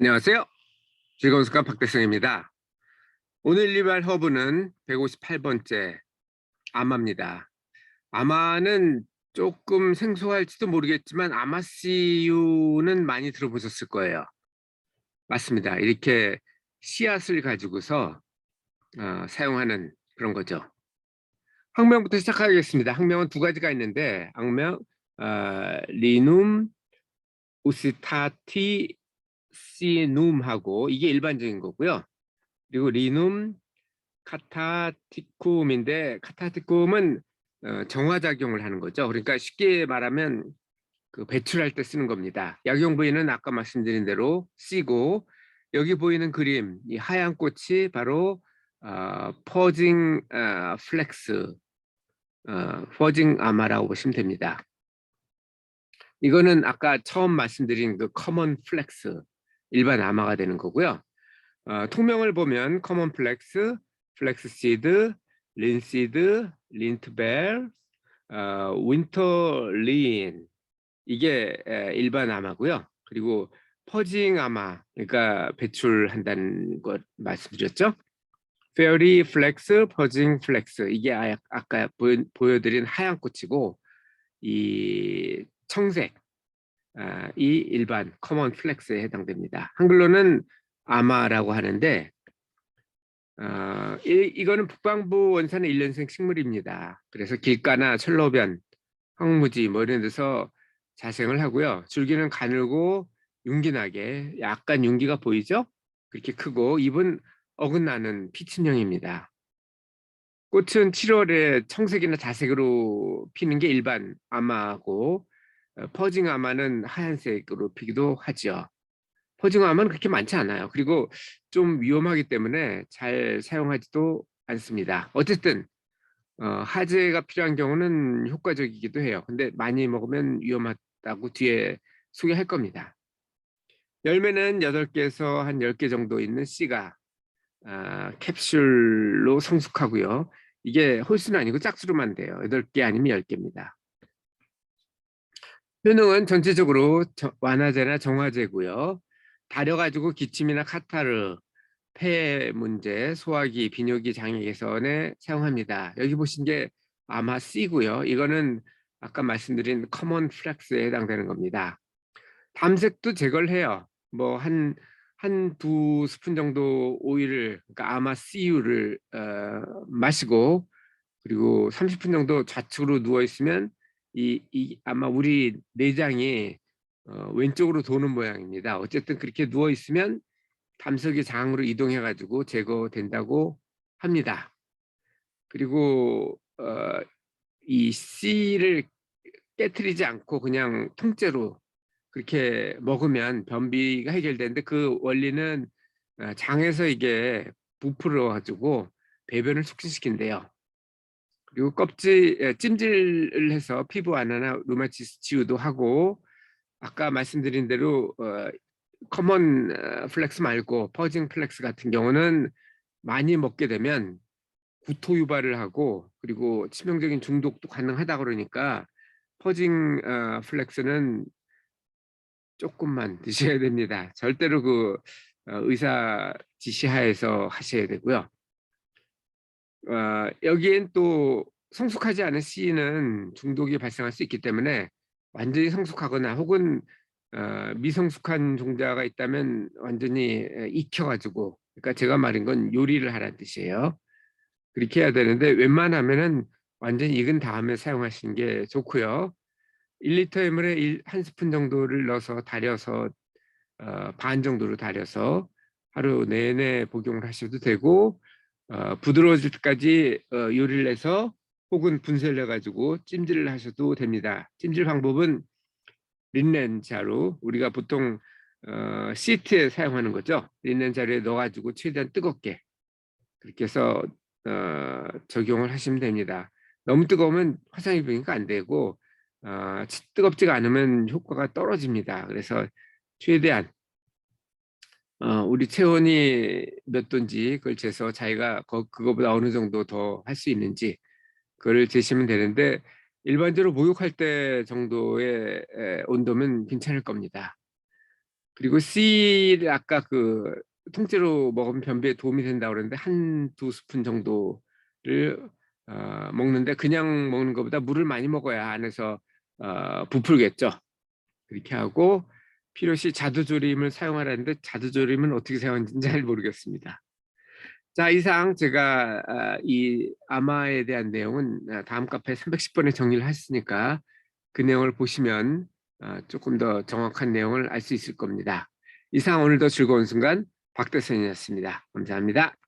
안녕하세요. 즐거운 습관 박대성입니다. 오늘 리발 허브는 158번째 아마입니다. 아마는 조금 생소할지도 모르겠지만 아마씨유는 많이 들어보셨을 거예요. 맞습니다. 이렇게 씨앗을 가지고서 어, 사용하는 그런 거죠. 학명부터 시작하겠습니다. 학명은 두 가지가 있는데 학명 어, 리눔 우시타티 시눔하고 이게 일반적인 거고요. 그리고 리눔 카타티쿰인데 카타티쿰은 어, 정화작용을 하는 거죠. 그러니까 쉽게 말하면 그 배출할 때 쓰는 겁니다. 약용 부위는 아까 말씀드린 대로 C고 여기 보이는 그림 이 하얀 꽃이 바로 어, 퍼징 어, 플렉스 어, 퍼징 아마라고 보시면 됩니다. 이거는 아까 처음 말씀드린 그 커먼 플렉스 일반 아마가 되는 거고요. 어, 통명을 보면 커먼 플렉스, 플렉스 시드, 린 시드, 린트벨, 어, 윈터 린 이게 에, 일반 아마고요. 그리고 퍼징 아마 그러니까 배출한다는 것 말씀드렸죠. 페어리 플렉스, 퍼징 플렉스 이게 아, 아까 보여, 보여드린 하얀 꽃이고 이 청색 아, 이 일반 커먼 플렉스에 해당됩니다. 한글로는 아마라고 하는데 어, 이, 이거는 북방부 원산의 일년생 식물입니다. 그래서 길가나 철로변, 황무지 뭐 이런 데서 자생을 하고요. 줄기는 가늘고 윤기나게 약간 윤기가 보이죠? 그렇게 크고 잎은 어긋나는 피춘형입니다. 꽃은 7월에 청색이나 자색으로 피는 게 일반 아마고 어, 퍼징 아마는 하얀색으로 피기도 하죠. 퍼징 아마는 그렇게 많지 않아요. 그리고 좀 위험하기 때문에 잘 사용하지도 않습니다. 어쨌든 어, 하재가 필요한 경우는 효과적이기도 해요. 근데 많이 먹으면 위험하다고 뒤에 소개할 겁니다. 열매는 8개에서 한 10개 정도 있는 씨가 아, 캡슐로 성숙하고요. 이게 홀수는 아니고 짝수로만 돼요. 8개 아니면 10개입니다. 효능은 전체적으로 저- 완화제나 정화제고요. 다려가지고 기침이나 카타르, 폐 문제, 소화기, 비뇨기 장애 개선에 사용합니다. 여기 보신 게 아마 C고요. 이거는 아까 말씀드린 커먼 플렉스에 해당되는 겁니다. 담색도 제거를 해요. 뭐 한 한 두 스푼 정도 오일을 그러니까 아마 CU를 어, 마시고 그리고 30분 정도 좌측으로 누워 있으면 이, 이 아마 우리 내장이 어, 왼쪽으로 도는 모양입니다. 어쨌든 그렇게 누워 있으면 담석이 장으로 이동해 가지고 제거된다고 합니다. 그리고 어, 이 C를 깨뜨리지 않고 그냥 통째로 그렇게 먹으면 변비가 해결되는데 그 원리는 어, 장에서 이게 부풀어 가지고 배변을 촉진시킨대요. 그리고 껍질 에, 찜질을 해서 피부 완화나 루마티스 치유도 하고 아까 말씀드린 대로 어, 커먼 어, 플렉스 말고 퍼징 플렉스 같은 경우는 많이 먹게 되면 구토 유발을 하고 그리고 치명적인 중독도 가능하다 그러니까 퍼징 어, 플렉스는 조금만 드셔야 됩니다. 절대로 그 어, 의사 지시하에서 하셔야 되고요. 어, 여기엔 또 성숙하지 않은 씨는 중독이 발생할 수 있기 때문에 완전히 성숙하거나 혹은 어, 미성숙한 종자가 있다면 완전히 에, 익혀가지고 그러니까 제가 말한 건 요리를 하라는 뜻이에요. 그렇게 해야 되는데 웬만하면은 완전히 익은 다음에 사용하시는 게 좋고요. 1리터의 물에 한 스푼 정도를 넣어서 달여서 어, 반 정도로 달여서 하루 내내 복용을 하셔도 되고 어, 부드러워질 때까지 어, 요리를 해서 혹은 분쇄를 해가지고 찜질을 하셔도 됩니다. 찜질 방법은 린넨 자루 우리가 보통 어, 시트에 사용하는 거죠. 린넨 자루에 넣어가지고 최대한 뜨겁게 그렇게 해서 어, 적용을 하시면 됩니다. 너무 뜨거우면 화상 입으니까 안 되고 어, 뜨겁지가 않으면 효과가 떨어집니다. 그래서 최대한 어, 우리 체온이 몇 도인지 그걸 재서 자기가 거, 그거보다 어느 정도 더 할 수 있는지 그걸 재시면 되는데 일반적으로 목욕할 때 정도의 에, 온도면 괜찮을 겁니다. 그리고 C를 아까 그 통째로 먹으면 변비에 도움이 된다고 그러는데 한 두 스푼 정도를 어, 먹는데 그냥 먹는 것보다 물을 많이 먹어야 안에서 어, 부풀겠죠. 그렇게 하고 필요시 자두조림을 사용하라는데 자두조림은 어떻게 사용하는지 잘 모르겠습니다. 자 이상 제가 아, 이 아마에 대한 내용은 아, 다음 카페 310번에 정리를 했으니까 그 내용을 보시면 아, 조금 더 정확한 내용을 알 수 있을 겁니다. 이상 오늘도 즐거운 순간 박대선이었습니다. 감사합니다.